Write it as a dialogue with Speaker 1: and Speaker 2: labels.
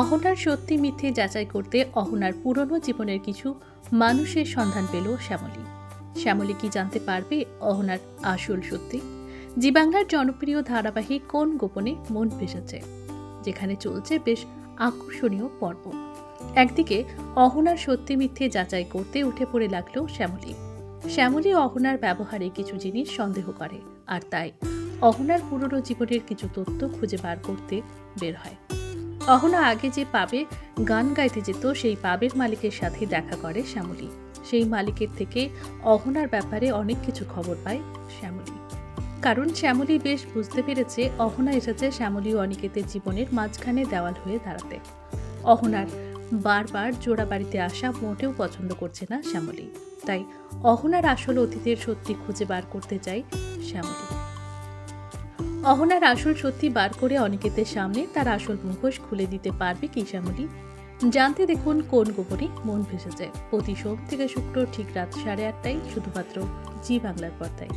Speaker 1: অহনার সত্যি মিথ্যে যাচাই করতে অহনার পুরনো জীবনের কিছু মানুষের সন্ধান পেল শ্যামলী। শ্যামলী কি জানতে পারবে অহনার আসল সত্যি? জি জনপ্রিয় ধারাবাহিক কোন গোপনে মন ভেসেছে? যেখানে চলছে বেশ আকর্ষণীয় পর্ব। একদিকে, অহনার সত্যি মিথ্যে যাচাই করতে উঠে পড়ে লাগল শ্যামলী। শ্যামলী অহনার ব্যবহারে কিছু জিনিস সন্দেহ করে, আর তাই অহনার পুরনো জীবনের কিছু তথ্য খুঁজে বার করতে বের হয়। অহনা আগে যে পাবে গান গাইতে যেত, সেই পাবের মালিকের সাথে দেখা করে শ্যামলী। সেই মালিকের থেকে অহনার ব্যাপারে অনেক কিছু খবর পায় শ্যামলী। কারণ শ্যামলী বেশ বুঝতে পেরেছে অহনা এসেছে শ্যামলী অনিকেতের জীবনের মাঝখানে দেওয়াল হয়ে দাঁড়াতে। অহনার বারবার জোড়া বাড়িতে আসা মোটেও পছন্দ করছে না শ্যামলী। তাই অহনার আসল অতীতের সত্যি খুঁজে বার করতে চাই শ্যামলী। অহনার আসল সত্যি বার করে অনিকেতের সামনে তার আসল মুখোশ খুলে দিতে পারবে কি শ্যামলী জানতে দেখুন কোন গোপনে মন ভেসে যায় প্রতি সোম থেকে শুক্র ঠিক রাত সাড়ে আটটায় শুধুমাত্র জি বাংলার পর্দায়।